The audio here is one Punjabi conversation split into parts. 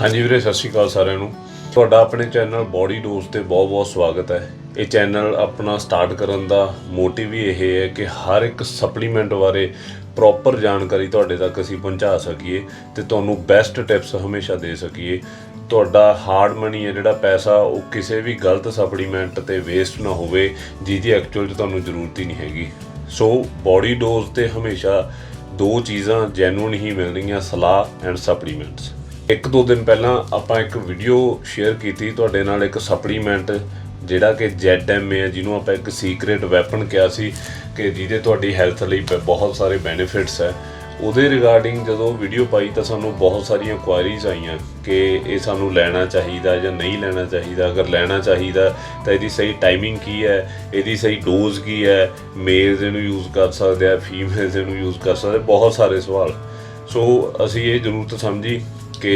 ਹਾਂਜੀ ਵੀਰੇ, ਸਤਿ ਸ਼੍ਰੀ ਅਕਾਲ ਸਾਰਿਆਂ ਨੂੰ। ਤੁਹਾਡਾ ਆਪਣੇ ਚੈਨਲ ਬੋਡੀ ਡੋਜ਼ ਤੇ ਬਹੁਤ-ਬਹੁਤ ਸਵਾਗਤ ਹੈ। ਇਹ ਚੈਨਲ ਆਪਣਾ ਸਟਾਰਟ ਕਰਨ ਦਾ ਮੋਟਿਵ ਹੀ ਇਹ ਹੈ ਕਿ ਹਰ ਇੱਕ ਸਪਲੀਮੈਂਟ ਬਾਰੇ ਪ੍ਰੋਪਰ ਜਾਣਕਾਰੀ ਤੁਹਾਡੇ ਤੱਕ ਅਸੀਂ ਪਹੁੰਚਾ ਸਕੀਏ ਤੇ ਤੁਹਾਨੂੰ ਬੈਸਟ ਟਿਪਸ ਹਮੇਸ਼ਾ ਦੇ ਸਕੀਏ। ਤੁਹਾਡਾ ਹਾਰਡ ਮਨੀ ਹੈ, ਜਿਹੜਾ ਪੈਸਾ, ਉਹ ਕਿਸੇ ਵੀ ਗਲਤ ਸਪਲੀਮੈਂਟ ਤੇ ਵੇਸਟ ਨਾ ਹੋਵੇ, ਜਿਹਦੀ ਐਕਚੁਅਲ 'ਚ ਤੁਹਾਨੂੰ ਜ਼ਰੂਰਤ ਹੀ ਨਹੀਂ ਹੈਗੀ। ਸੋ ਬੋਡੀ ਡੋਜ਼ ਤੇ ਹਮੇਸ਼ਾ ਦੋ ਚੀਜ਼ਾਂ ਜੈਨੂਨ ਹੀ ਮਿਲਣਗੀਆਂ ਸਲਾਹ ਐਂਡ ਸਪਲੀਮੈਂਟਸ ਇੱਕ ਦੋ ਦਿਨ ਪਹਿਲਾਂ ਆਪਾਂ ਇੱਕ ਵੀਡੀਓ ਸ਼ੇਅਰ ਕੀਤੀ ਤੁਹਾਡੇ ਨਾਲ ਇੱਕ ਸਪਲੀਮੈਂਟ ਜਿਹੜਾ ਕਿ ZMA ਹੈ, ਜਿਹਨੂੰ ਆਪਾਂ ਇੱਕ ਸੀਕ੍ਰੀਟ ਵੈਪਨ ਕਿਹਾ ਸੀ ਕਿ ਜਿਹਦੇ ਤੁਹਾਡੀ ਹੈਲਥ ਲਈ ਬ- ਬਹੁਤ ਸਾਰੇ ਬੈਨੀਫਿਟਸ ਹੈ। ਉਹਦੇ ਰਿਗਾਰਡਿੰਗ ਜਦੋਂ ਵੀਡੀਓ ਪਾਈ ਤਾਂ ਸਾਨੂੰ ਬਹੁਤ ਸਾਰੀਆਂ ਕੁਆਇਰੀਜ਼ ਆਈਆਂ ਕਿ ਇਹ ਸਾਨੂੰ ਲੈਣਾ ਚਾਹੀਦਾ ਜਾਂ ਨਹੀਂ ਲੈਣਾ ਚਾਹੀਦਾ। ਅਗਰ ਲੈਣਾ ਚਾਹੀਦਾ ਤਾਂ ਇਹਦੀ ਸਹੀ ਟਾਈਮਿੰਗ ਕੀ ਹੈ? ਇਹਦੀ ਸਹੀ ਡੋਜ਼ ਕੀ ਹੈ? ਮੇਲਸ ਇਹਨੂੰ ਯੂਜ਼ ਕਰ ਸਕਦੇ ਆ ਫੀਮੇਲਸ ਇਹਨੂੰ ਯੂਜ਼ ਕਰ ਸਕਦੇ ਬਹੁਤ ਸਾਰੇ ਸਵਾਲ। ਸੋ ਅਸੀਂ ਇਹ ਜ਼ਰੂਰਤ ਸਮਝੀ। ਕਿ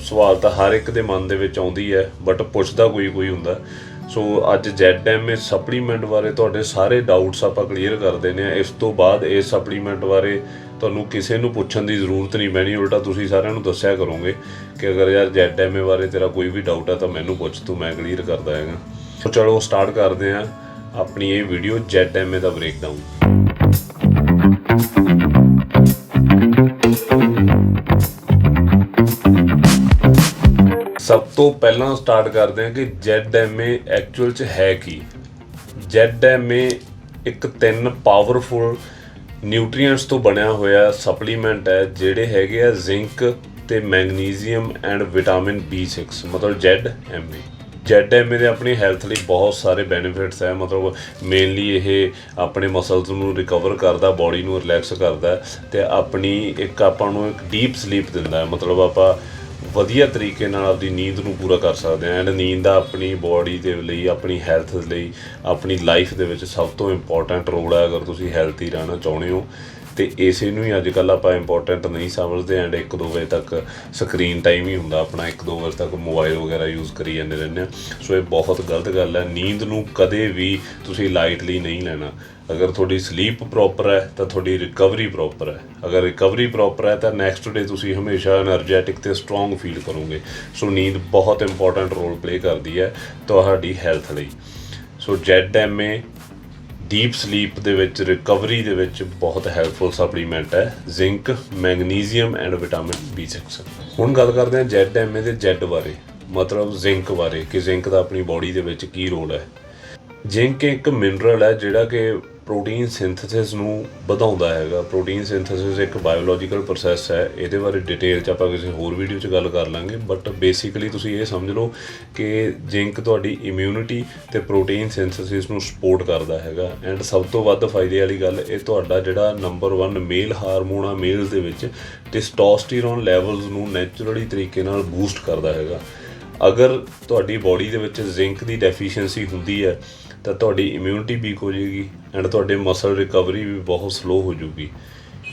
ਸਵਾਲ ਤਾਂ ਹਰ ਇੱਕ ਦੇ ਮਨ ਦੇ ਵਿੱਚ ਆਉਂਦੀ ਹੈ ਬਟ ਪੁੱਛਦਾ ਕੋਈ ਕੋਈ ਹੁੰਦਾ। ਸੋ ਅੱਜ ZMA ਸਪਲੀਮੈਂਟ ਬਾਰੇ ਤੁਹਾਡੇ ਸਾਰੇ ਡਾਊਟਸ ਆਪਾਂ ਕਲੀਅਰ ਕਰ ਦਿੰਦੇ ਆ ਇਸ ਤੋਂ ਬਾਅਦ ਇਹ ਸਪਲੀਮੈਂਟ ਬਾਰੇ ਤੁਹਾਨੂੰ ਕਿਸੇ ਨੂੰ ਪੁੱਛਣ ਦੀ ਜ਼ਰੂਰਤ ਨਹੀਂ ਪੈਣੀ। ਉਲਟਾ ਤੁਸੀਂ ਸਾਰਿਆਂ ਨੂੰ ਦੱਸਿਆ ਕਰੋਗੇ ਕਿ ਅਗਰ ਯਾਰ ZMA ਬਾਰੇ ਤੇਰਾ ਕੋਈ ਵੀ ਡਾਊਟ ਹੈ ਤਾਂ ਮੈਨੂੰ ਪੁੱਛ, ਤੂੰ ਮੈਂ ਕਲੀਅਰ ਕਰਦਾ ਹੈਗਾ। ਸੋ ਚਲੋ ਸਟਾਰਟ ਕਰਦੇ ਆ ਆਪਣੀ ਇਹ ਵੀਡੀਓ ZMA ਦਾ ਬ੍ਰੇਕਡਾਊਨ ਸਭ ਤੋਂ ਪਹਿਲਾਂ ਸਟਾਰਟ ਕਰਦੇ ਹਾਂ ਕਿ ZMA ਐਕਚੁਅਲ ਚ ਹੈ ਕੀ। ZMA ਇੱਕ ਤਿੰਨ ਪਾਵਰਫੁਲ ਨਿਊਟ੍ਰੀਐਂਟਸ ਤੋਂ ਬਣਿਆ ਹੋਇਆ ਸਪਲੀਮੈਂਟ ਹੈ, ਜਿਹੜੇ ਹੈਗੇ ਆ ਜ਼ਿੰਕ ਤੇ ਮੈਗਨੀਜ਼ੀਅਮ ਐਂਡ ਵਿਟਾਮਿਨ B6 ਮਤਲਬ ZMA ZMA ਦੇ ਆਪਣੀ ਹੈਲਥ ਲਈ ਬਹੁਤ ਸਾਰੇ ਬੈਨੀਫਿਟਸ ਹੈ, ਮਤਲਬ ਮੇਨਲੀ ਇਹ ਆਪਣੇ ਮਸਲਸ ਨੂੰ ਰਿਕਵਰ ਕਰਦਾ ਬਾਡੀ ਨੂੰ ਰਿਲੈਕਸ ਕਰਦਾ ਤੇ ਆਪਣੀ ਇੱਕ ਆਪਾਂ ਨੂੰ ਇੱਕ ਡੀਪ ਸਲੀਪ ਦਿੰਦਾ ਮਤਲਬ ਆਪਾਂ ਵਧੀਆ ਤਰੀਕੇ ਨਾਲ ਆਪਦੀ ਨੀਂਦ ਨੂੰ ਪੂਰਾ ਕਰ ਸਕਦੇ ਹਾਂ। ਐਂਡ ਨੀਂਦ ਦਾ ਆਪਣੀ ਬਾਡੀ ਦੇ ਲਈ, ਆਪਣੀ ਹੈਲਥ ਲਈ, ਆਪਣੀ ਲਾਈਫ ਦੇ ਵਿੱਚ ਸਭ ਤੋਂ ਇੰਪੋਰਟੈਂਟ ਰੋਲ ਹੈ ਅਗਰ ਤੁਸੀਂ ਹੈਲਥੀ ਰਹਿਣਾ ਚਾਹੁੰਦੇ ਹੋ ਤੇ ਇਸੇ ਨੂੰ ਹੀ ਅੱਜ ਕੱਲ ਆਪਾਂ ਇੰਪੋਰਟੈਂਟ ਨਹੀਂ ਸਮਝਦੇ ਐਂਡ 1-2 ਵਜੇ ਤੱਕ ਸਕਰੀਨ ਟਾਈਮ ਹੀ ਹੁੰਦਾ ਆਪਣਾ 1-2 ਵਜੇ ਤੱਕ ਮੋਬਾਈਲ ਵਗੈਰਾ ਯੂਜ਼ ਕਰੀ ਜਾਂਦੇ ਰਹਿੰਦੇ ਆ ਸੋ ਇਹ ਬਹੁਤ ਗਲਤ ਗੱਲ ਹੈ, ਨੀਂਦ ਨੂੰ ਕਦੇ ਵੀ ਤੁਸੀਂ ਲਾਈਟਲੀ ਨਹੀਂ ਲੈਣਾ। ਅਗਰ ਤੁਹਾਡੀ ਸਲੀਪ ਪ੍ਰੋਪਰ ਹੈ, ਤਾਂ ਤੁਹਾਡੀ ਰਿਕਵਰੀ ਪ੍ਰੋਪਰ ਹੈ। ਅਗਰ ਰਿਕਵਰੀ ਪ੍ਰੋਪਰ ਹੈ, ਤਾਂ ਨੈਕਸਟ ਡੇ ਤੁਸੀਂ ਹਮੇਸ਼ਾ એનર્ਜੈਟਿਕ ਤੇ ਸਟਰੋਂਗ ਫੀਲ ਕਰੋਗੇ। ਸੋ ਨੀਂਦ ਬਹੁਤ ਇੰਪੋਰਟੈਂਟ ਰੋਲ ਪਲੇ ਕਰਦੀ ਹੈ ਤੁਹਾਡੀ ਹੈਲਥ ਲਈ। So Z M A deep sleep ਦੇ ਵਿੱਚ ਰਿਕਵਰੀ ਦੇ ਵਿੱਚ ਬਹੁਤ ਹੈਲਪਫੁਲ ਸਪਲੀਮੈਂਟ ਹੈ। Zinc magnesium and vitamin B6 ਹੁਣ ਗੱਲ ਕਰਦੇ ਹਾਂ ZMA ਦੇ Z ਬਾਰੇ, ਮਤਲਬ ਜ਼ਿੰਕ ਬਾਰੇ, ਕਿ ਜ਼ਿੰਕ ਦਾ ਆਪਣੀ ਬਾਡੀ ਦੇ ਵਿੱਚ ਕੀ ਰੋਲ ਹੈ। ਜ਼ਿੰਕ ਇੱਕ ਮਿਨਰਲ ਹੈ ਜਿਹੜਾ ਕਿ ਪ੍ਰੋਟੀਨ ਸਿੰਥੇਸਿਸ ਨੂੰ ਵਧਾਉਂਦਾ ਹੈਗਾ। ਪ੍ਰੋਟੀਨ ਸਿੰਥੇਸਿਸ ਇੱਕ ਬਾਇਓਲੋਜੀਕਲ ਪ੍ਰੋਸੈਸ ਹੈ। ਇਹਦੇ ਬਾਰੇ ਡਿਟੇਲ ਚ ਆਪਾਂ ਕਿਸੇ ਹੋਰ ਵੀਡੀਓ ਚ ਗੱਲ ਕਰ ਲਾਂਗੇ। ਬਟ ਬੇਸਿਕਲੀ ਤੁਸੀਂ ਇਹ ਸਮਝ ਲਓ ਕਿ ਜ਼ਿੰਕ ਤੁਹਾਡੀ ਇਮਿਊਨਿਟੀ ਤੇ ਪ੍ਰੋਟੀਨ ਸਿੰਥੇਸਿਸ ਨੂੰ ਸਪੋਰਟ ਕਰਦਾ ਹੈਗਾ। ਐਂਡ ਸਭ ਤੋਂ ਵੱਧ ਫਾਇਦੇ ਵਾਲੀ ਗੱਲ, ਇਹ ਤੁਹਾਡਾ ਜਿਹੜਾ ਨੰਬਰ 1 ਮੇਲ ਹਾਰਮੋਨ ਆ ਮੇਲਸ ਦੇ ਵਿੱਚ ਟੈਸਟੋਸਟੇਰੋਨ ਲੈਵਲਸ ਨੂੰ ਨੇਚਰਲੀ ਤਰੀਕੇ ਨਾਲ ਬੂਸਟ ਕਰਦਾ ਹੈਗਾ। ਅਗਰ ਤੁਹਾਡੀ ਬਾਡੀ ਦੇ ਵਿੱਚ ਜ਼ਿੰਕ ਦੀ ਡੈਫੀਸ਼ੀਐਂਸੀ ਹੁੰਦੀ ਹੈ ਤਾਂ ਤੁਹਾਡੀ ਇਮਿਊਨਿਟੀ ਵੀਕ ਹੋ ਜਾਏਗੀ ਐਂਡ ਤੁਹਾਡੇ ਮਸਲ ਰਿਕਵਰੀ ਵੀ ਬਹੁਤ ਸਲੋ ਹੋ ਜਾਊਗੀ।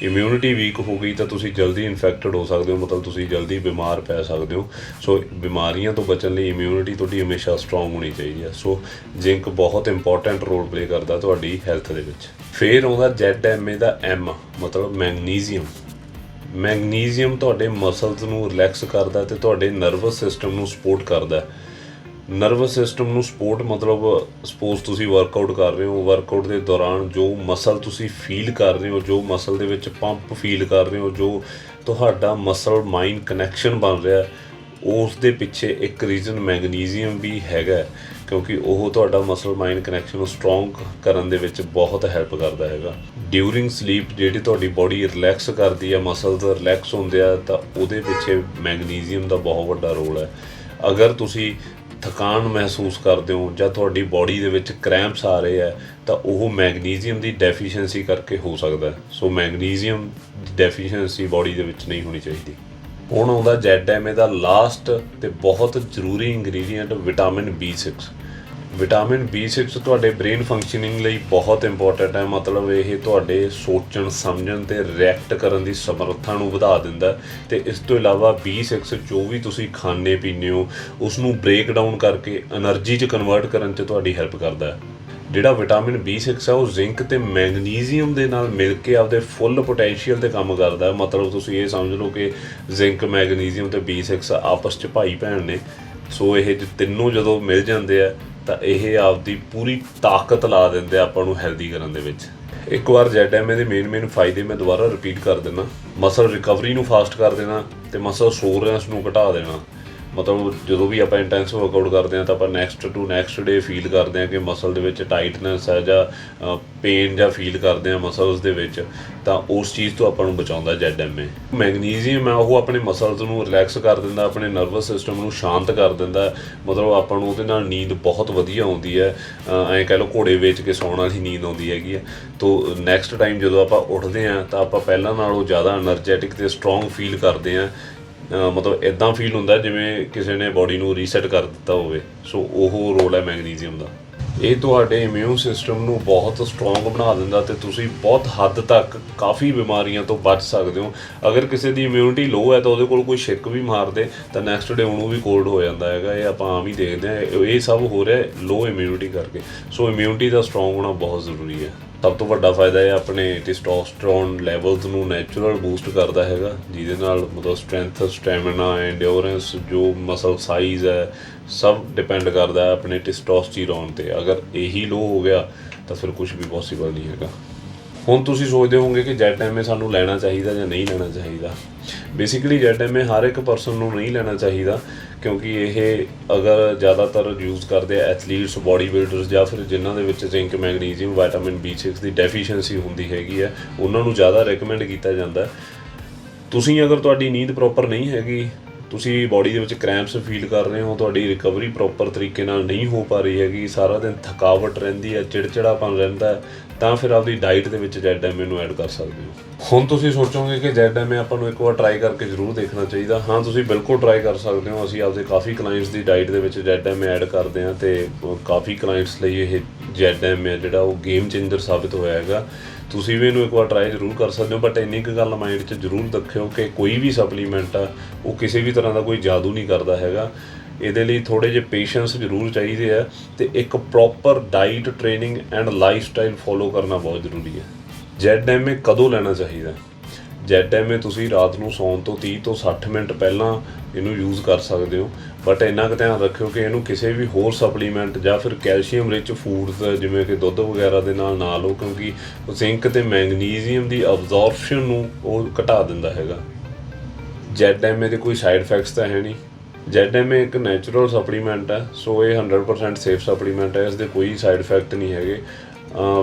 ਇਮਿਊਨਿਟੀ ਵੀਕ ਹੋ ਗਈ ਤਾਂ ਤੁਸੀਂ ਜਲਦੀ ਇਨਫੈਕਟਡ ਹੋ ਸਕਦੇ ਹੋ, ਮਤਲਬ ਤੁਸੀਂ ਜਲਦੀ ਬਿਮਾਰ ਪੈ ਸਕਦੇ ਹੋ। ਸੋ ਬਿਮਾਰੀਆਂ ਤੋਂ ਬਚਣ ਲਈ ਇਮਿਊਨਿਟੀ ਤੁਹਾਡੀ ਹਮੇਸ਼ਾ ਸਟਰੋਂਗ ਹੋਣੀ ਚਾਹੀਦੀ ਹੈ। ਸੋ ਜ਼ਿੰਕ ਬਹੁਤ ਇੰਪੋਰਟੈਂਟ ਰੋਲ ਪਲੇ ਕਰਦਾ ਤੁਹਾਡੀ ਹੈਲਥ ਦੇ ਵਿੱਚ। ਫਿਰ ਆਉਂਦਾ ZMA ਦਾ M, ਮਤਲਬ ਮੈਗਨੀਜ਼ੀਅਮ ਮੈਗਨੀਜ਼ੀਅਮ ਤੁਹਾਡੇ ਮਸਲਸ ਨੂੰ ਰਿਲੈਕਸ ਕਰਦਾ ਤੇ ਤੁਹਾਡੇ ਨਰਵਸ ਸਿਸਟਮ ਨੂੰ ਸਪੋਰਟ ਕਰਦਾ। ਨਰਵਸ ਸਿਸਟਮ ਨੂੰ ਸਪੋਰਟ ਮਤਲਬ ਸਪੋਜ਼ ਤੁਸੀਂ ਵਰਕਆਊਟ ਕਰ ਰਹੇ ਹੋ ਵਰਕਆਊਟ ਦੇ ਦੌਰਾਨ ਜੋ ਮਸਲ ਤੁਸੀਂ ਫੀਲ ਕਰ ਰਹੇ ਹੋ, ਜੋ ਮਸਲ ਦੇ ਵਿੱਚ ਪੰਪ ਫੀਲ ਕਰ ਰਹੇ ਹੋ, ਜੋ ਤੁਹਾਡਾ ਮਸਲ ਮਾਈਂਡ ਕਨੈਕਸ਼ਨ ਬਣ ਰਿਹਾ ਉਸ ਦੇ ਪਿੱਛੇ ਇੱਕ ਰੀਜ਼ਨ ਮੈਗਨੀਜ਼ੀਅਮ ਵੀ ਹੈਗਾ ਕਿਉਂਕਿ ਉਹ ਤੁਹਾਡਾ ਮਸਲ ਮਾਈਂਡ ਕਨੈਕਸ਼ਨ ਨੂੰ ਸਟਰੋਂਗ ਕਰਨ ਦੇ ਵਿੱਚ ਬਹੁਤ ਹੈਲਪ ਕਰਦਾ ਹੈਗਾ। ਡਿਊਰਿੰਗ ਸਲੀਪ ਜਿਹੜੀ ਤੁਹਾਡੀ ਬਾਡੀ ਰਿਲੈਕਸ ਕਰਦੀ ਹੈ ਮਸਲਸ ਰਿਲੈਕਸ ਹੁੰਦੇ ਆ, ਤਾਂ ਉਹਦੇ ਪਿੱਛੇ ਮੈਗਨੀਜ਼ੀਅਮ ਦਾ ਬਹੁਤ ਵੱਡਾ ਰੋਲ ਹੈ। ਅਗਰ ਤੁਸੀਂ ਥਕਾਨ ਮਹਿਸੂਸ ਕਰਦੇ ਹੋ ਜਾਂ ਤੁਹਾਡੀ ਬਾਡੀ ਦੇ ਵਿੱਚ ਕ੍ਰੈਂਪਸ ਆ ਰਹੇ ਆ, ਤਾਂ ਉਹ ਮੈਗਨੀਜ਼ੀਅਮ ਦੀ ਡੈਫੀਸ਼ੀਐਂਸੀ ਕਰਕੇ ਹੋ ਸਕਦਾ ਸੋ ਮੈਗਨੀਜ਼ੀਅਮ ਦੀ ਡੈਫੀਸ਼ੀਐਂਸੀ ਬਾਡੀ ਦੇ ਵਿੱਚ ਨਹੀਂ ਹੋਣੀ ਚਾਹੀਦੀ। ਹੁਣ ਆਉਂਦਾ ZMA ਦਾ ਲਾਸਟ ਤੇ ਬਹੁਤ ਜ਼ਰੂਰੀ ingredient vitamin B6 vitamin B6 ਤੁਹਾਡੇ ਬ੍ਰੇਨ ਫੰਕਸ਼ਨਿੰਗ ਲਈ ਬਹੁਤ ਇੰਪੋਰਟੈਂਟ ਹੈ। ਮਤਲਬ ਇਹ ਤੁਹਾਡੇ ਸੋਚਣ, ਸਮਝਣ ਤੇ ਰਿਐਕਟ ਕਰਨ ਦੀ ਸਮਰੱਥਾ ਨੂੰ ਵਧਾ ਦਿੰਦਾ ਤੇ ਇਸ ਤੋਂ ਇਲਾਵਾ B6 ਜੋ ਵੀ ਤੁਸੀਂ ਖਾਣੇ ਪੀਂਦੇ ਹੋ ਉਸ ਨੂੰ ਬ੍ਰੇਕ ਡਾਊਨ ਕਰਕੇ એનર્ਜੀ 'ਚ ਕਨਵਰਟ ਕਰਨ 'ਚ ਤੁਹਾਡੀ ਹੈਲਪ ਕਰਦਾ ਜਿਹੜਾ ਵਿਟਾਮਿਨ B6 ਹੈ, ਉਹ ਜ਼ਿੰਕ ਤੇ ਮੈਗਨੀਜ਼ੀਅਮ ਦੇ ਨਾਲ ਮਿਲ ਕੇ ਆਪਦੇ ਫੁੱਲ ਪੋਟੈਂਸ਼ੀਅਲ ਤੇ ਕੰਮ ਕਰਦਾ ਮਤਲਬ ਤੁਸੀਂ ਇਹ ਸਮਝ ਲਓ ਕਿ ਜ਼ਿੰਕ ਮੈਗਨੀਜ਼ੀਅਮ ਤੇ B6 ਆਪਸ 'ਚ ਭਾਈ ਭੈਣ ਨੇ। ਸੋ ਇਹ ਤਿੰਨੋਂ ਜਦੋਂ ਮਿਲ ਜਾਂਦੇ ਆ ਤਾਂ ਇਹ ਆਪਦੀ ਪੂਰੀ ਤਾਕਤ ਲਾ ਦਿੰਦੇ ਆ ਆਪਾਂ ਨੂੰ ਹੈਲਦੀ ਕਰਨ ਦੇ ਵਿੱਚ। ਇੱਕ ਵਾਰ ZMA ਦੇ ਮੇਨ ਮੇਨ ਫਾਇਦੇ ਮੈਂ ਦੁਬਾਰਾ ਰਿਪੀਟ ਕਰ ਦਿੰਦਾ। ਮਸਲ ਰਿਕਵਰੀ ਨੂੰ ਫਾਸਟ ਕਰ ਦੇਣਾ ਤੇ ਮਸਲ ਸੋਰਨੈਸ ਨੂੰ ਘਟਾ ਦੇਣਾ। ਮਤਲਬ ਜਦੋਂ ਵੀ ਆਪਾਂ ਇੰਟੈਂਸ ਵਰਕਆਊਟ ਕਰਦੇ ਆ ਤਾਂ ਆਪਾਂ next to next day feel ਕਰਦੇ ਆ ਕਿ ਮਸਲ ਦੇ ਵਿੱਚ ਟਾਈਟਨੈਸ ਹੈ ਜਾਂ ਪੇਨ ਜਾਂ ਫੀਲ ਕਰਦੇ ਆ ਮਸਲਸ ਦੇ ਵਿੱਚ, ਤਾਂ ਉਸ ਚੀਜ਼ ਤੋਂ ਆਪਾਂ ਨੂੰ ਬਚਾਉਂਦਾ ZMA ਮੈਗਨੀਜ਼ੀਅਮ ਹੈ, ਉਹ ਆਪਣੇ ਮਸਲਸ ਨੂੰ ਰਿਲੈਕਸ ਕਰ ਦਿੰਦਾ, ਆਪਣੇ ਨਰਵਸ ਸਿਸਟਮ ਨੂੰ ਸ਼ਾਂਤ ਕਰ ਦਿੰਦਾ। ਮਤਲਬ ਆਪਾਂ ਨੂੰ ਉਹਦੇ ਨਾਲ ਨੀਂਦ ਬਹੁਤ ਵਧੀਆ ਆਉਂਦੀ ਹੈ। ਐਂ ਕਹ ਲਓ ਘੋੜੇ ਵੇਚ ਕੇ ਸੌਣ ਵਾਲੀ ਨੀਂਦ ਆਉਂਦੀ ਹੈਗੀ ਆ ਤੋਂ ਨੈਕਸਟ ਟਾਈਮ ਜਦੋਂ ਆਪਾਂ ਉੱਠਦੇ ਆ ਤਾਂ ਆਪਾਂ ਪਹਿਲਾਂ ਨਾਲੋਂ ਜ਼ਿਆਦਾ એનર્ਜੈਟਿਕ ਤੇ ਸਟਰੋਂਗ ਫੀਲ ਕਰਦੇ ਆ ਮਤਲਬ ਇਦਾਂ ਫੀਲ ਹੁੰਦਾ ਜਿਵੇਂ ਕਿਸੇ ਨੇ ਬਾਡੀ ਨੂੰ ਰੀਸੈਟ ਕਰ ਦਿੱਤਾ ਹੋਵੇ। ਸੋ ਉਹ ਰੋਲ ਹੈ ਮੈਗਨੀਜ਼ੀਅਮ ਦਾ। ਇਹ ਤੁਹਾਡੇ ਇਮਿਊਨ ਸਿਸਟਮ ਨੂੰ ਬਹੁਤ ਸਟਰੋਂਗ ਬਣਾ ਦਿੰਦਾ ਤੇ ਤੁਸੀਂ ਬਹੁਤ ਹੱਦ ਤੱਕ ਕਾਫੀ ਬਿਮਾਰੀਆਂ ਤੋਂ ਬਚ ਸਕਦੇ ਹੋ। ਅਗਰ ਕਿਸੇ ਦੀ ਇਮਿਊਨਿਟੀ ਲੋ ਹੈ ਤਾਂ ਉਹਦੇ ਕੋਲ ਕੋਈ ਛਿੱਕ ਵੀ ਮਾਰਦੇ ਤਾਂ ਨੈਕਸਟ ਡੇ ਉਹਨੂੰ ਵੀ ਕੋਲਡ ਹੋ ਜਾਂਦਾ ਹੈਗਾ। ਇਹ ਆਪਾਂ ਆਮ ਹੀ ਦੇਖਦੇ ਹਾਂ। ਇਹ ਇਹ ਸਭ ਹੋ ਰਿਹਾ ਲੋ ਇਮਿਊਨਿਟੀ ਕਰਕੇ। ਸੋ ਇਮਿਊਨਿਟੀ ਦਾ ਸਟਰੋਂਗ ਹੋਣਾ ਬਹੁਤ ਜ਼ਰੂਰੀ ਹੈ। ਸਭ ਤੋਂ ਵੱਡਾ ਫਾਇਦਾ ਇਹ ਆਪਣੇ ਟੈਸਟੋਸਟਰੋਨ ਲੈਵਲਸ ਨੂੰ ਨੈਚੁਰਲ ਬੂਸਟ ਕਰਦਾ ਹੈਗਾ, ਜਿਹਦੇ ਨਾਲ ਮਤਲਬ ਸਟਰੈਂਥ ਸਟੈਮਿਨਾ ਐਂਡਿਓਰੈਂਸ ਜੋ ਮਸਲ ਸਾਈਜ਼ ਹੈ, ਸਭ ਡਿਪੈਂਡ ਕਰਦਾ ਹੈ ਆਪਣੇ ਟੈਸਟੋਸਟੀਰੋਨ ਤੇ। ਅਗਰ ਇਹੀ ਲੋ ਹੋ ਗਿਆ, ਤਾਂ ਫਿਰ ਕੁਝ ਵੀ ਪੋਸੀਬਲ ਨਹੀਂ ਹੈਗਾ। ਹੁਣ ਤੁਸੀਂ ਸੋਚਦੇ ਹੋਵੋਗੇ ਕਿ ZMA ਸਾਨੂੰ ਲੈਣਾ ਚਾਹੀਦਾ ਜਾਂ ਨਹੀਂ ਲੈਣਾ ਚਾਹੀਦਾ। ਬੇਸਿਕਲੀ ZMA ਹਰ ਇੱਕ ਪਰਸਨ ਨੂੰ ਨਹੀਂ ਲੈਣਾ ਚਾਹੀਦਾ, ਕਿਉਂਕਿ ਇਹ ਅਗਰ ਜ਼ਿਆਦਾਤਰ ਯੂਜ਼ ਕਰਦੇ ਐਥਲੀਟਸ ਬਾਡੀ ਬਿਲਡਰਸ ਜਾਂ ਫਿਰ ਜਿਨ੍ਹਾਂ ਦੇ ਵਿੱਚ ਜ਼ਿੰਕ ਮੈਗਨੀਜ਼ੀਅਮ ਵਿਟਾਮਿਨ B6 ਦੀ ਡੈਫੀਸ਼ੀਐਂਸੀ ਹੁੰਦੀ ਹੈਗੀ ਹੈ ਉਹਨਾਂ ਨੂੰ ਜ਼ਿਆਦਾ ਰეკਮੈਂਡ ਕੀਤਾ ਜਾਂਦਾ। ਤੁਸੀਂ ਅਗਰ ਤੁਹਾਡੀ ਨੀਂਦ ਪ੍ਰੋਪਰ ਨਹੀਂ ਹੈਗੀ ਤੁਸੀਂ ਬਾਡੀ ਦੇ ਵਿੱਚ ਕ੍ਰੈਂਪਸ ਫੀਲ ਕਰ ਰਹੇ ਹੋ, ਤੁਹਾਡੀ ਰਿਕਵਰੀ ਪ੍ਰੋਪਰ ਤਰੀਕੇ ਨਾਲ ਨਹੀਂ ਹੋ ਪਾ ਰਹੀ ਹੈਗੀ, ਸਾਰਾ ਦਿਨ ਥਕਾਵਟ ਰਹਿੰਦੀ ਹੈ, ਚਿੜਚਿੜਾਪਨ ਰਹਿੰਦਾ ਹੈ, ਤਾਂ ਫਿਰ ਆਪਦੀ ਡਾਈਟ ਦੇ ਵਿੱਚ ZMA ਨੂੰ ਐਡ ਕਰ ਸਕਦੇ ਹੋ। ਹੁਣ ਤੁਸੀਂ ਸੋਚੋਗੇ ਕਿ ZMA ਆਪਾਂ ਨੂੰ ਇੱਕ ਵਾਰ ਟਰਾਈ ਕਰਕੇ ਜ਼ਰੂਰ ਦੇਖਣਾ ਚਾਹੀਦਾ। ਹਾਂ, ਤੁਸੀਂ ਬਿਲਕੁਲ ਟਰਾਈ ਕਰ ਸਕਦੇ ਹੋ, ਅਸੀਂ ਆਪਦੇ ਕਾਫੀ ਕਲਾਇੰਟਸ ਦੀ ਡਾਈਟ ਦੇ ਵਿੱਚ ZMA ਐਡ ਕਰਦੇ ਹਾਂ ਤੇ ਕਾਫੀ ਕਲਾਇੰਟਸ ਲਈ ਇਹ ZMA ਜਿਹੜਾ ਉਹ ਗੇਮ ਚੇਂਜਰ ਸਾਬਿਤ ਹੋਇਆ ਹੈਗਾ। ਤੁਸੀਂ ਵੀ ਇਹਨੂੰ ਇੱਕ ਵਾਰ ਟਰਾਈ ਜ਼ਰੂਰ ਕਰ ਸਕਦੇ ਹੋ ਬਟ ਇੰਨੀ ਕੁ ਗੱਲ ਮਾਈਂਡ 'ਚ ਜ਼ਰੂਰ ਰੱਖਿਓ ਕਿ ਕੋਈ ਵੀ ਸਪਲੀਮੈਂਟ ਆ, ਉਹ ਕਿਸੇ ਵੀ ਤਰ੍ਹਾਂ ਦਾ ਕੋਈ ਜਾਦੂ ਨਹੀਂ ਕਰਦਾ ਹੈਗਾ। ਇਹਦੇ ਲਈ ਥੋੜੇ ਜਿਹੇ ਪੇਸ਼ੈਂਸ ਜ਼ਰੂਰ ਚਾਹੀਦੇ ਆ ਤੇ ਇੱਕ proper diet training and lifestyle follow ਕਰਨਾ ਬਹੁਤ ਜ਼ਰੂਰੀ ਹੈ। ZMA ਕਦੋਂ ਲੈਣਾ ਚਾਹੀਦਾ? ZMA ਤੁਸੀਂ ਰਾਤ ਨੂੰ ਸੌਣ ਤੋਂ 30 ਤੋਂ 60 ਮਿੰਟ ਪਹਿਲਾਂ ਇਹਨੂੰ ਯੂਜ਼ ਕਰ ਸਕਦੇ ਹੋ। ਬਟ ਇੰਨਾ ਕੁ ਧਿਆਨ ਰੱਖਿਓ ਕਿ ਇਹਨੂੰ ਕਿਸੇ ਵੀ ਹੋਰ ਸਪਲੀਮੈਂਟ ਜਾਂ ਫਿਰ ਕੈਲਸ਼ੀਅਮ ਰਿਚ ਫੂਡਸ ਜਿਵੇਂ ਕਿ ਦੁੱਧ ਵਗੈਰਾ ਦੇ ਨਾਲ ਨਾ ਲਓ, ਕਿਉਂਕਿ ਉਹ ਜ਼ਿੰਕ ਤੇ ਮੈਗਨੀਜ਼ੀਅਮ ਦੀ ਅਬਜ਼ੌਰਪਸ਼ਨ ਨੂੰ ਉਹ ਘਟਾ ਦਿੰਦਾ ਹੈਗਾ। ZMA ਦੇ ਕੋਈ ਸਾਈਡ ਇਫੈਕਟਸ ਤਾਂ ਹੈ ਨਹੀਂ। ZMA ਇੱਕ ਨੈਚੁਰਲ ਸਪਲੀਮੈਂਟ ਹੈ ਸੋ ਇਹ 100% ਸੇਫ ਸਪਲੀਮੈਂਟ ਹੈ, ਇਸ ਦੇ ਕੋਈ ਸਾਈਡ ਇਫੈਕਟ ਨਹੀਂ ਹੈਗੇ।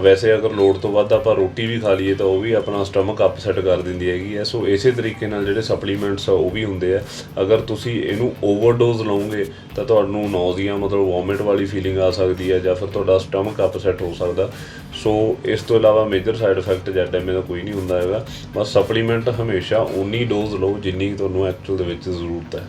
ਵੈਸੇ ਅਗਰ ਲੋੜ ਤੋਂ ਵੱਧ ਆਪਾਂ ਰੋਟੀ ਵੀ ਖਾ ਲਈਏ ਤਾਂ ਉਹ ਵੀ ਆਪਣਾ ਸਟਮਕ ਅਪਸੈਟ ਕਰ ਦਿੰਦੀ ਹੈਗੀ ਹੈ। ਸੋ ਇਸੇ ਤਰੀਕੇ ਨਾਲ ਜਿਹੜੇ ਸਪਲੀਮੈਂਟਸ ਆ, ਉਹ ਵੀ ਹੁੰਦੇ ਆ। ਅਗਰ ਤੁਸੀਂ ਇਹਨੂੰ ਓਵਰਡੋਜ਼ ਲਓਗੇ ਤਾਂ ਤੁਹਾਨੂੰ ਨੌਜ਼ੀਆ ਮਤਲਬ ਵੋਮਿਟ ਵਾਲੀ ਫੀਲਿੰਗ ਆ ਸਕਦੀ ਹੈ ਜਾਂ ਫਿਰ ਤੁਹਾਡਾ ਸਟਮਕ ਅਪਸੈਟ ਹੋ ਸਕਦਾ। ਸੋ ਇਸ ਤੋਂ ਇਲਾਵਾ ਮੇਜਰ ਸਾਈਡ ਇਫੈਕਟ ZMA ਦਾ ਕੋਈ ਨਹੀਂ ਹੁੰਦਾ ਹੈਗਾ। ਬਸ ਸਪਲੀਮੈਂਟ ਹਮੇਸ਼ਾ ਉਨੀ ਡੋਜ਼ ਲਓ ਜਿੰਨੀ ਤੁਹਾਨੂੰ ਐਕਚੁਅਲ ਦੇ ਵਿੱਚ ਜ਼ਰੂਰਤ ਹੈ।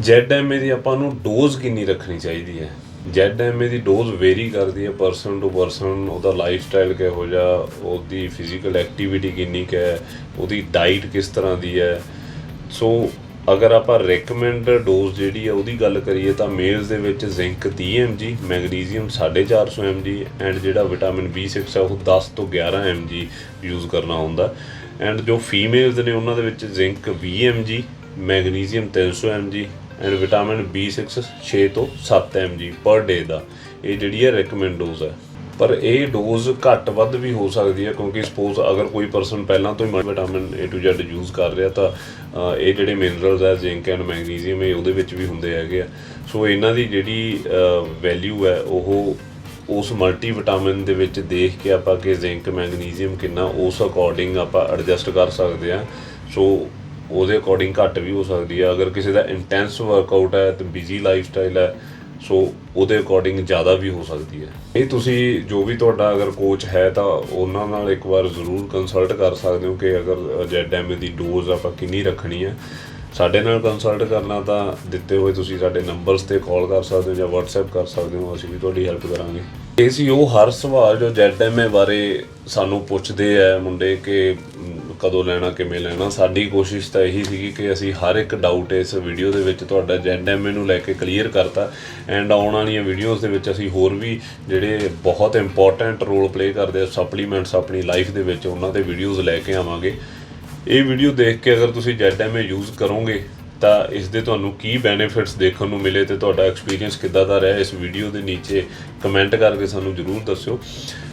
ZMA ਦੀ ਆਪਾਂ ਨੂੰ ਡੋਜ਼ ਕਿੰਨੀ ਰੱਖਣੀ ਚਾਹੀਦੀ ਹੈ? ZMA ਦੀ ਡੋਜ਼ ਵੇਰੀ ਕਰਦੀ ਹੈ ਪਰਸਨ ਟੂ ਪਰਸਨ ਉਹਦਾ ਲਾਈਫ ਸਟਾਈਲ ਕਿਹੋ ਜਿਹਾ, ਉਹਦੀ ਫਿਜ਼ੀਕਲ ਐਕਟੀਵਿਟੀ ਕਿੰਨੀ ਕੁ ਹੈ, ਉਹਦੀ ਡਾਈਟ ਕਿਸ ਤਰ੍ਹਾਂ ਦੀ ਹੈ। ਸੋ ਅਗਰ ਆਪਾਂ ਰეკਮੈਂਡਡ ਡੋਜ਼ ਜਿਹੜੀ ਹੈ ਉਹਦੀ ਗੱਲ ਕਰੀਏ ਤਾਂ ਮੇਲਸ ਦੇ ਵਿੱਚ zinc 30 mg magnesium 450 mg and ਜਿਹੜਾ ਵਿਟਾਮਿਨ B6 ਹੈ ਉਹ 10 ਤੋਂ 11 mg ਯੂਜ਼ ਕਰਨਾ ਹੁੰਦਾ। ਐਂਡ ਜੋ ਫੀਮੇਲਸ ਨੇ ਉਹਨਾਂ ਦੇ ਵਿੱਚ zinc 20 mg magnesium 300 mg and vitamin B6 6 ਤੋਂ 7 mg ਪਰ ਡੇ ਦਾ। ਇਹ ਜਿਹੜੀ ਹੈ ਰეკਮੈਂਡ ਡੋਜ਼ ਹੈ। ਪਰ ਇਹ ਡੋਜ਼ ਘੱਟ ਵੱਧ ਵੀ ਹੋ ਸਕਦੀ ਹੈ ਕਿਉਂਕਿ ਸਪੋਜ਼ ਅਗਰ ਕੋਈ ਪਰਸਨ ਪਹਿਲਾਂ ਤੋਂ ਹੀ vitamin A to Z use ਕਰ ਰਿਹਾ ਤਾਂ ਇਹ ਜਿਹੜੇ ਮਿਨਰਲਸ ਹੈ ਜ਼ਿੰਕ ਐਂਡ ਮੈਗਨੀਜ਼ੀਅਮ ਇਹ ਉਹਦੇ ਵਿੱਚ ਵੀ ਹੁੰਦੇ ਹੈਗੇ ਆ। ਸੋ ਇਹਨਾਂ ਦੀ ਜਿਹੜੀ ਵੈਲਿਊ ਹੈ, ਉਹ ਉਸ ਮਲਟੀ ਵਿਟਾਮਿਨ ਦੇ ਵਿੱਚ ਦੇਖ ਕੇ ਆਪਾਂ ਕਿ ਜ਼ਿੰਕ ਮੈਗਨੀਜ਼ੀਅਮ ਕਿੰਨਾ, ਉਸ ਅਕੋਰਡਿੰਗ ਆਪਾਂ ਐਡਜਸਟ ਕਰ ਸਕਦੇ ਆ ਸੋ ਉਹਦੇ ਅਕੋਰਡਿੰਗ ਘੱਟ ਵੀ ਹੋ ਸਕਦੀ ਹੈ ਅਗਰ ਕਿਸੇ ਦਾ ਇੰਟੈਂਸ ਵਰਕਆਊਟ ਹੈ ਤੇ ਬਿਜ਼ੀ ਲਾਈਫ ਸਟਾਈਲ ਹੈ ਸੋ ਉਹਦੇ ਅਕੋਰਡਿੰਗ ਜ਼ਿਆਦਾ ਵੀ ਹੋ ਸਕਦੀ ਹੈ। ਇਹ ਤੁਸੀਂ ਜੋ ਵੀ ਤੁਹਾਡਾ ਅਗਰ ਕੋਚ ਹੈ ਤਾਂ ਉਹਨਾਂ ਨਾਲ ਇੱਕ ਵਾਰ ਜ਼ਰੂਰ ਕੰਸਲਟ ਕਰ ਸਕਦੇ ਹੋ ਕਿ ਅਗਰ ZMA ਦੀ ਡੋਜ਼ ਆਪਾਂ ਕਿੰਨੀ ਰੱਖਣੀ ਹੈ। ਸਾਡੇ ਨਾਲ ਕੰਸਲਟ ਕਰਨਾ ਤਾਂ ਦਿੱਤੇ ਹੋਏ ਤੁਸੀਂ ਸਾਡੇ ਨੰਬਰਸ ਤੇ ਕਾਲ ਕਰ ਸਕਦੇ ਹੋ ਜਾਂ WhatsApp ਕਰ ਸਕਦੇ ਹੋ, ਅਸੀਂ ਵੀ ਤੁਹਾਡੀ ਹੈਲਪ ਕਰਾਂਗੇ। ਇਹ ਸੀ ਉਹ ਹਰ ਸਵਾਲ ਜੋ ZMA ਬਾਰੇ ਸਾਨੂੰ ਪੁੱਛਦੇ ਆ ਮੁੰਡੇ ਕਿ ਕਦੋਂ ਲੈਣਾ, ਕਿਵੇਂ ਲੈਣਾ, ਸਾਡੀ ਕੋਸ਼ਿਸ਼ ਤਾਂ ਇਹੀ ਸੀਗੀ ਕਿ ਅਸੀਂ ਹਰ ਇੱਕ ਡਾਊਟ ਇਸ ਵੀਡੀਓ ਦੇ ਵਿੱਚ ਤੁਹਾਡਾ ਜੈਂਡਐਮਏ ਨੂੰ ਲੈ ਕੇ ਕਲੀਅਰ ਕਰਤਾ ਐਂਡ ਆਉਣ ਵਾਲੀਆਂ ਵੀਡੀਓਜ਼ ਦੇ ਵਿੱਚ ਅਸੀਂ ਹੋਰ ਵੀ ਜਿਹੜੇ ਬਹੁਤ ਇੰਪੋਰਟੈਂਟ ਰੋਲ ਪਲੇ ਕਰਦੇ ਆ ਸਪਲੀਮੈਂਟਸ ਆਪਣੀ ਲਾਈਫ ਦੇ ਵਿੱਚ ਉਹਨਾਂ ਤੇ ਵੀਡੀਓਜ਼ ਲੈ ਕੇ ਆਵਾਂਗੇ। ਇਹ ਵੀਡੀਓ ਦੇਖ ਕੇ ਅਗਰ ਤੁਸੀਂ ਜੈਡਐਮਏ ਯੂਜ਼ ਕਰੋਗੇ ਤਾਂ ਇਸ ਦੇ ਤੁਹਾਨੂੰ ਕੀ ਬੈਨੀਫਿਟਸ ਦੇਖਣ ਨੂੰ ਮਿਲੇ ਤੇ ਤੁਹਾਡਾ ਐਕਸਪੀਰੀਅੰਸ ਕਿੱਦਾਂ ਦਾ ਰਿਹਾ, ਇਸ ਵੀਡੀਓ ਦੇ ਨੀਚੇ ਕਮੈਂਟ ਕਰਕੇ ਸਾਨੂੰ ਜਰੂਰ ਦੱਸਿਓ।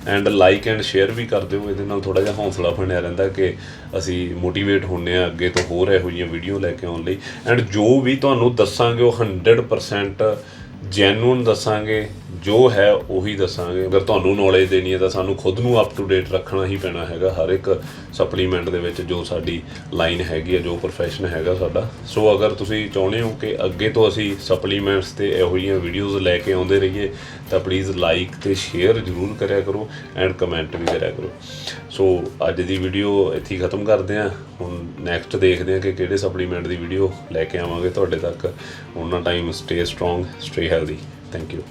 ਐਂਡ ਲਾਈਕ ਐਂਡ ਸ਼ੇਅਰ ਵੀ ਕਰ ਦਿਓ, ਇਹਦੇ ਨਾਲ ਥੋੜਾ ਜਿਹਾ ਹੌਸਲਾ ਬਣਿਆ ਰਹਿੰਦਾ ਕਿ ਅਸੀਂ ਮੋਟੀਵੇਟ ਹੁੰਨੇ ਆ ਅੱਗੇ ਤੋਂ ਹੋਰ ਇਹੋ ਜਿਹੀਆਂ ਵੀਡੀਓ ਲੈ ਕੇ ਆਉਣ ਲਈ। ਐਂਡ ਜੋ ਵੀ ਤੁਹਾਨੂੰ ਦੱਸਾਂਗੇ, ਉਹ 100% ਜੈਨੂਨ ਦੱਸਾਂਗੇ। ਜੋ ਹੈ ਉਹੀ ਦੱਸਾਂਗੇ। ਅਗਰ ਤੁਹਾਨੂੰ ਨੌਲੇਜ ਦੇਣੀ ਹੈ ਤਾਂ ਸਾਨੂੰ ਖੁਦ ਨੂੰ ਅਪ ਟੂ ਡੇਟ ਰੱਖਣਾ ਹੀ ਪੈਣਾ ਹੈਗਾ ਹਰ ਇੱਕ ਸਪਲੀਮੈਂਟ ਦੇ ਵਿੱਚ ਜੋ ਸਾਡੀ ਲਾਈਨ ਹੈਗੀ ਹੈ, ਜੋ ਪ੍ਰੋਫੈਸ਼ਨ ਹੈਗਾ ਸਾਡਾ। ਸੋ ਅਗਰ ਤੁਸੀਂ ਚਾਹੁੰਦੇ ਹੋ ਕਿ ਅੱਗੇ ਤੋਂ ਅਸੀਂ ਸਪਲੀਮੈਂਟਸ ਤੇ ਇਹੋ ਜਿਹੀਆਂ ਵੀਡੀਓਜ਼ ਲੈ ਕੇ ਆਉਂਦੇ ਰਹੀਏ, ਤਾਂ ਪਲੀਜ਼ ਲਾਈਕ ਤੇ ਸ਼ੇਅਰ ਜ਼ਰੂਰ ਕਰਿਆ ਕਰੋ ਐਂਡ ਕਮੈਂਟ ਵੀ ਕਰਿਆ ਕਰੋ। ਸੋ ਅੱਜ ਦੀ ਵੀਡੀਓ ਇੱਥੇ ਖਤਮ ਕਰਦੇ ਹਾਂ। ਹੁਣ ਨੈਕਸਟ ਦੇਖਦੇ ਹਾਂ ਕਿ ਕਿਹੜੇ ਸਪਲੀਮੈਂਟ ਦੀ ਵੀਡੀਓ ਲੈ ਕੇ ਆਵਾਂਗੇ। ਤੁਹਾਡੇ ਤੱਕ ਉਹਨਾਂ time stay strong stay healthy thank you